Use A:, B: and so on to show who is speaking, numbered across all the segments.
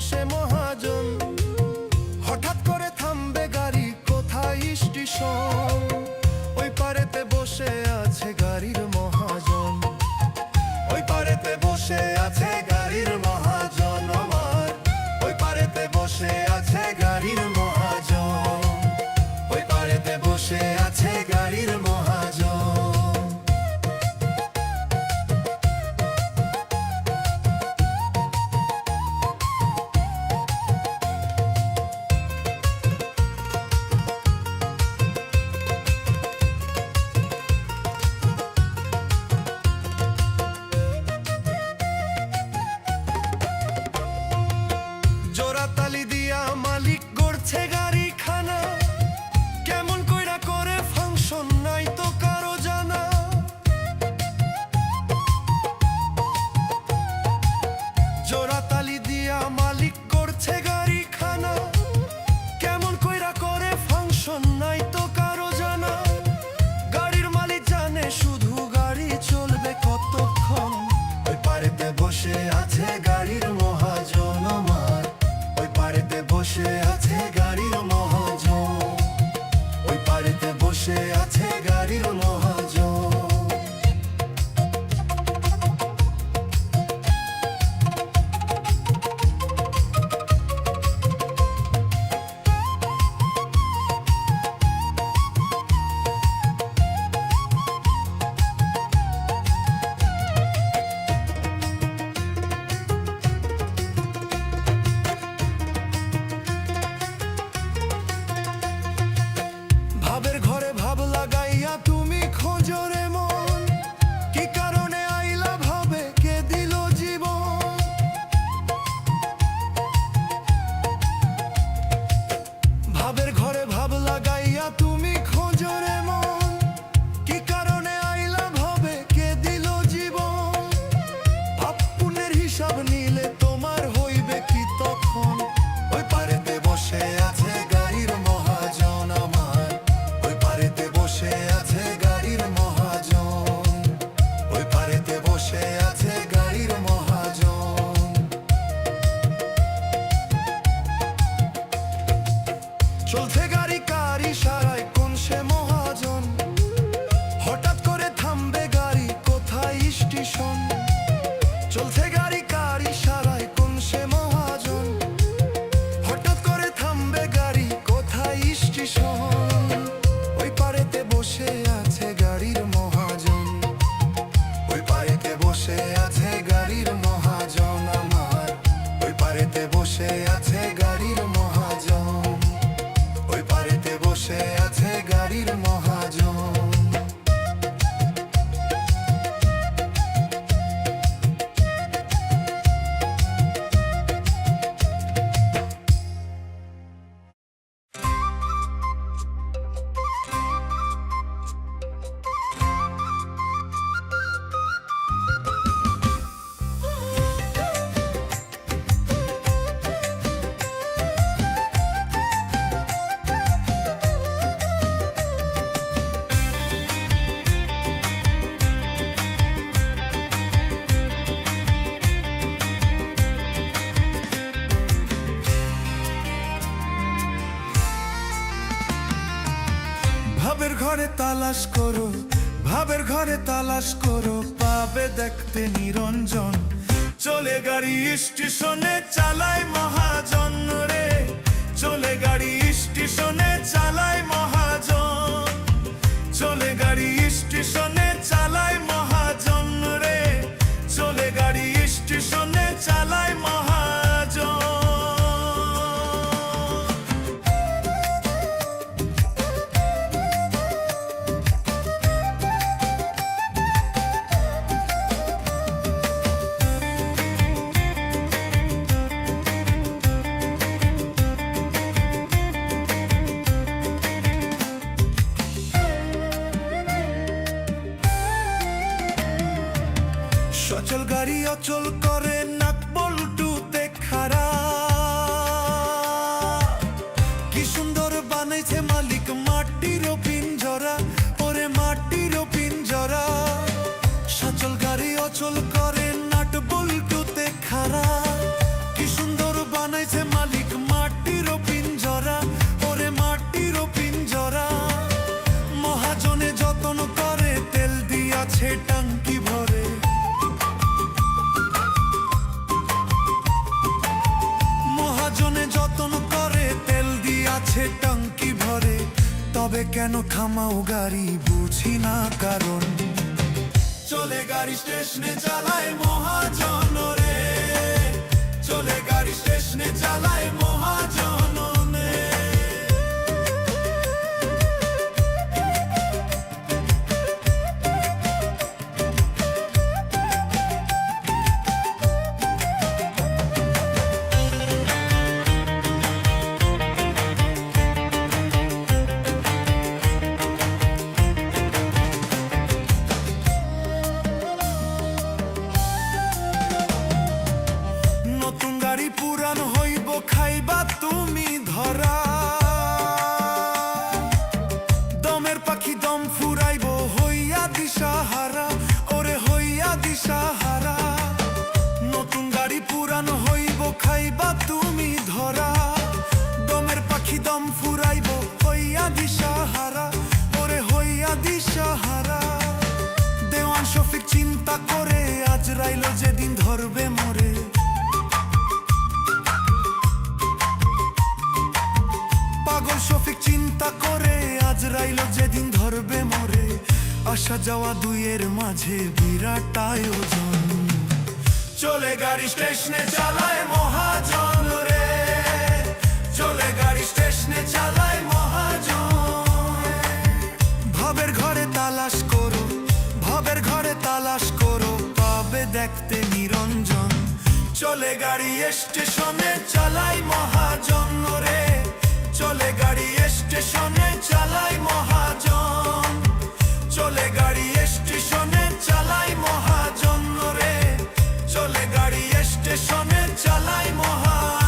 A: সে মহা লোকের ঘরে তালাশ করো পাবে দেখতে নিরঞ্জন। চলে গাড়ি স্টেশনে চালায় মহাজন। অচল গাড়ি অচল কর তবে কেন থামাও গাড়ি? বুঝি না কারণ। চলে গাড়ি স্টেশনে চালায় মহাজন রে। চলে গাড়ি স্টেশনে চালায় মহাজন পাগল শফিক চিন্তা করে, আজ রাইল যেদিন ধরবে মোরে। আসা যাওয়া দুইয়ের মাঝে বিরাট আয়োজন চলে গাড়ি স্টেশনে চালায় মহাজন রে। চলে গাড়ি স্টেশনে চালায় মহাজন। ভাবের ঘরে তালাশ করো, ভাবের ঘরে তালাশ করো, পাবে দেখতে নিরঞ্জন। চলে গাড়ি স্টেশনে চালাই মহাজন রে। চলে গাড়ি স্টেশনে চালাই মহাজন। চলে গাড়ি স্টেশনে চালাই মহাজন রে। চলে গাড়ি স্টেশনে চালাই মহাজন।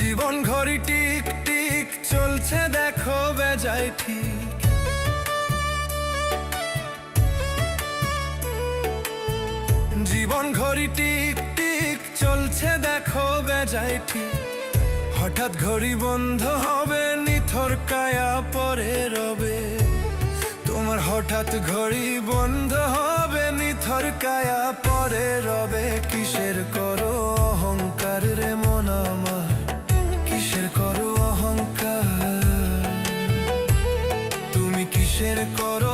A: জীবন ঘড়ি টিক টিক চলছে দেখো বেজায় ঠিক। জীবন ঘড়ি টিক টিক চলছে দেখো বেজায় ঠিক। হঠাৎ ঘড়ি বন্ধ হবে, নিথর কায়া পরে রবে। তোমার হঠাৎ ঘড়ি বন্ধ হবে, নিথর কায়া পরে রবে। কিসের করো অহংকার রে মন আমার? করো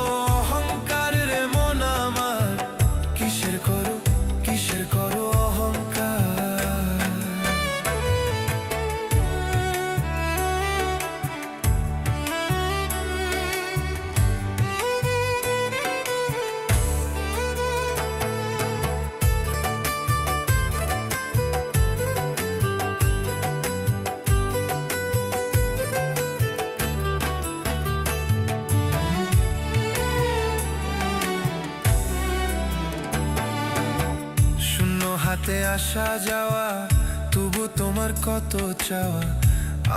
A: তোমার কত চাওয়া?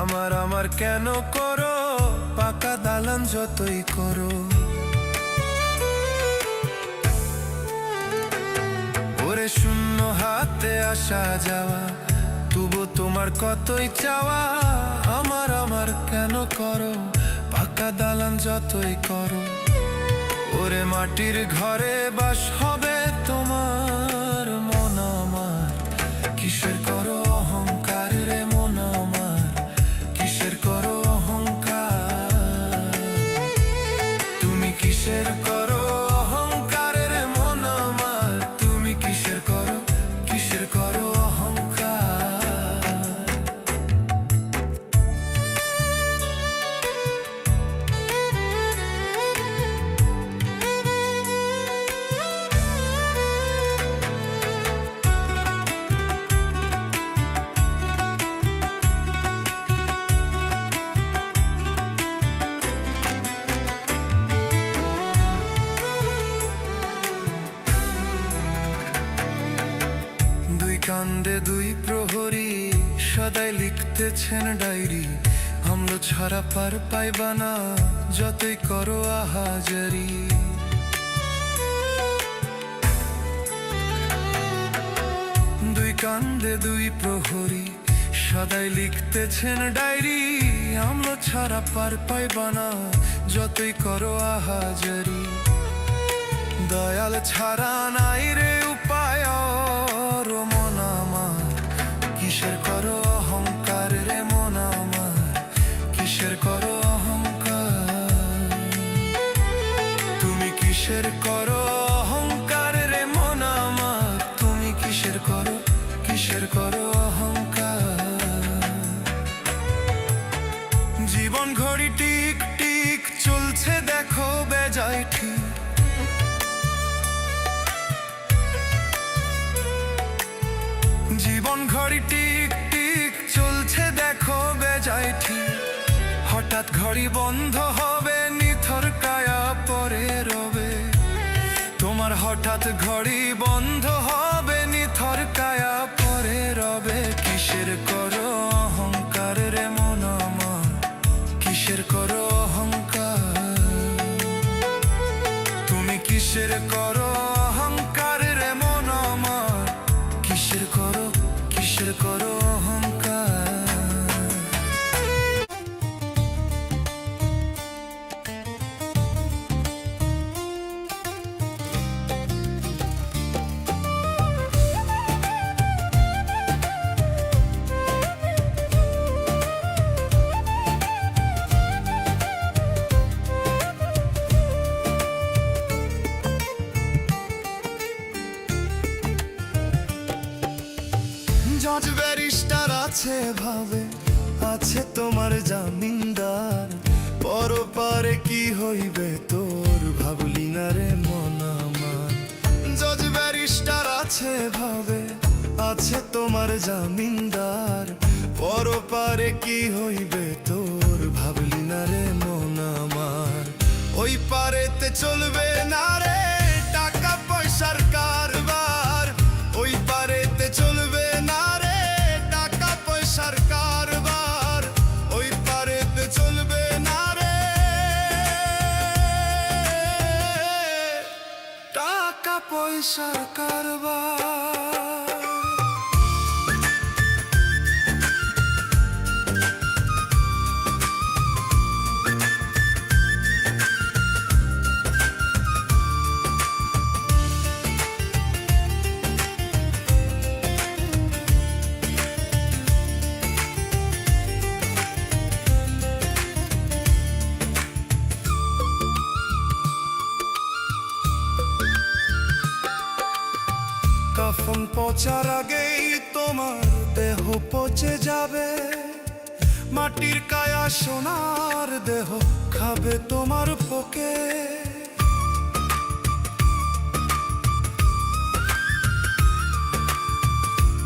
A: আমার আমার কেন করো? পাকা দালান যতই করো। ওরে শূন্য হাতে আসা যাওয়া, তবু তোমার কতই চাওয়া? আমার আমার কেন করো? পাকা দালান যতই করো। ওরে মাটির ঘরে বাস হবে লিখতেছেন ডায়েরি আমলো ছাড়া পার পাইবা না, যতই করো আহাজারি। দুই কান্দে দুই প্রহরী, সদাই লিখতেছেন ডায়েরি আমলো ছাড়া পার পাইবা না, যতই করো আহাজারি। দয়াল ছাড়া নাই রে উপায় মন আমার, কিসের করো কিসের করো? অহংকার রে মন আমার। তুমি কিসের করো? কিসের করো অহংকার? জীবন ঘড়ি টিক টিক চলছে, দেখো বেজায় ঠিক। জীবন ঘড়ি টিক টিক চলছে, দেখো বেজায় ঠিক। হঠাৎ ঘড়ি বন্ধ হবে হঠাৎ ঘড়ি বন্ধ হবে, নিথর কায়া পরে রবে। কিসের করো অহংকার রে কিসের করো অহংকার? তুমি কিসের করো পরপারে কি হইবে তোর? ভাবলি না রে মন জজ ব্যারিস্টার আছে ভাবে, আছে তোমার জামিনদার। পরপারে কি হইবে তোর? ভাবলি না রে মন আমার। ওই পারেতে চলবে না রে, টাকা পয়সার পয়সার কারবার। সোনার দেহ খাবে তোমার পোকে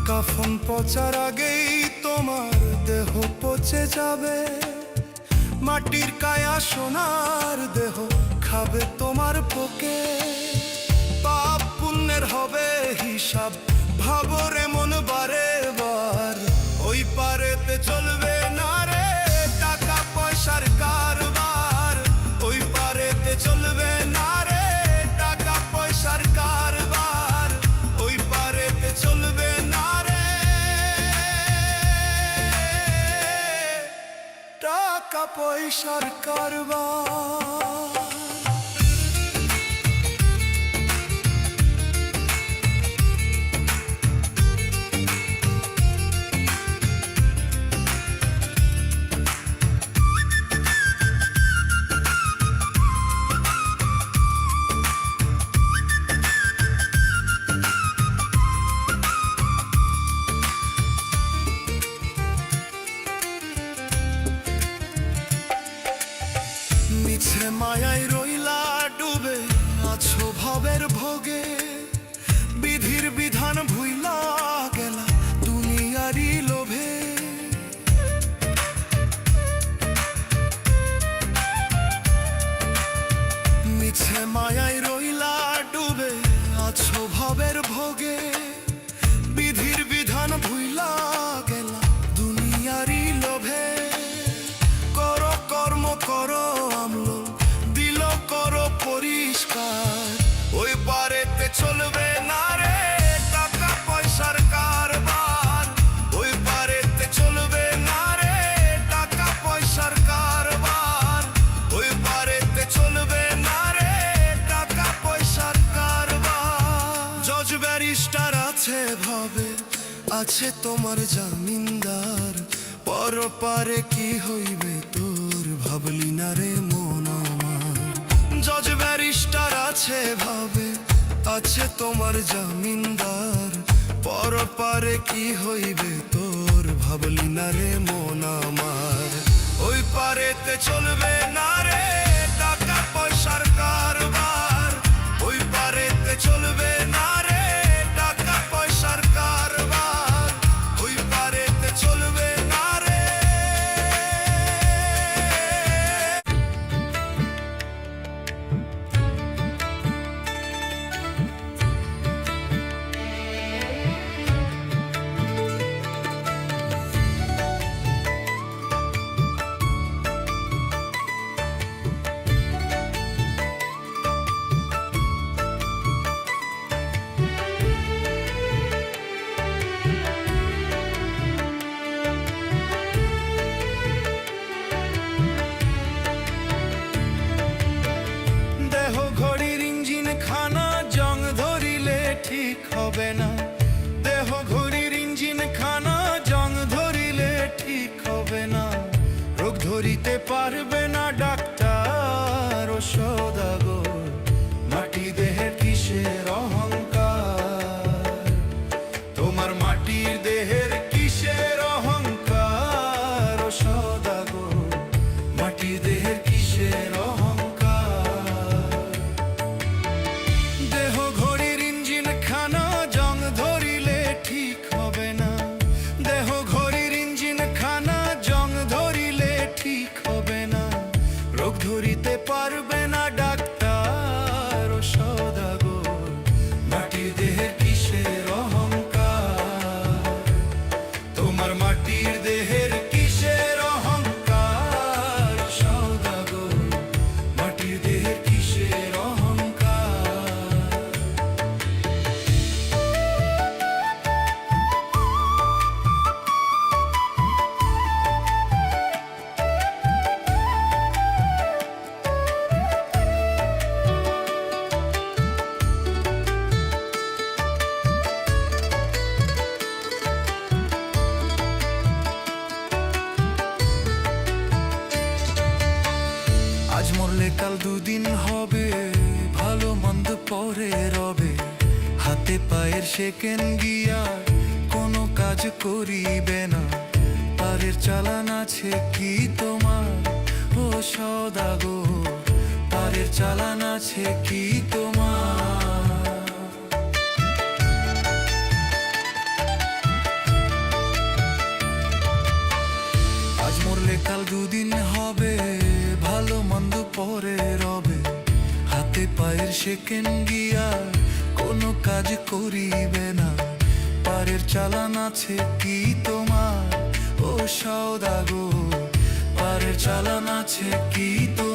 A: কাফন পচার আগেই তোমার দেহ পচে যাবে। মাটির কায়া সোনার দেহ খাবে তোমার পোকে পাপ পুণ্যের হবে হিসাব, ভাবরে টাকা পয়সার কারবার। আছে তোমার জামিনদার, পরপারে কি হইবে তোর? ভাবলি না রে মন জজ ব্যারিস্টার আছে ভাবে, আছে তোমার জামিনদার, পরপারে কি হইবে তোর? ভাবলি না রে মন আমার। ওই পারেতে চলবে না রে টাকা, পয়সার কারবার। ওই পারেতে চলবে না ঠিক হবে না। দেহ ঘড়ির ইঞ্জিন খানা জং ধরিলে ঠিক হবে না। রোগ ধরিতে পারবে না। আজ কাল দুদিন হবে, ভালো মন্দ পরে রবে। হাতে পায়ের সেকেন গিয়া কোনো কাজ করিবে না। পারের চালান আছে কি তোমার? ও সদাগো পারের চালান আছে কি তোমার? আজ মরলে কাল দুদিন হবে ভালো পরে রবে। হাতে পায়ের সেকেন গিয়া কোনো কাজ করিবে না। পারের চালান আছে কি তোমার? ও সৌদাগো পারের চালান আছে কি তোমার?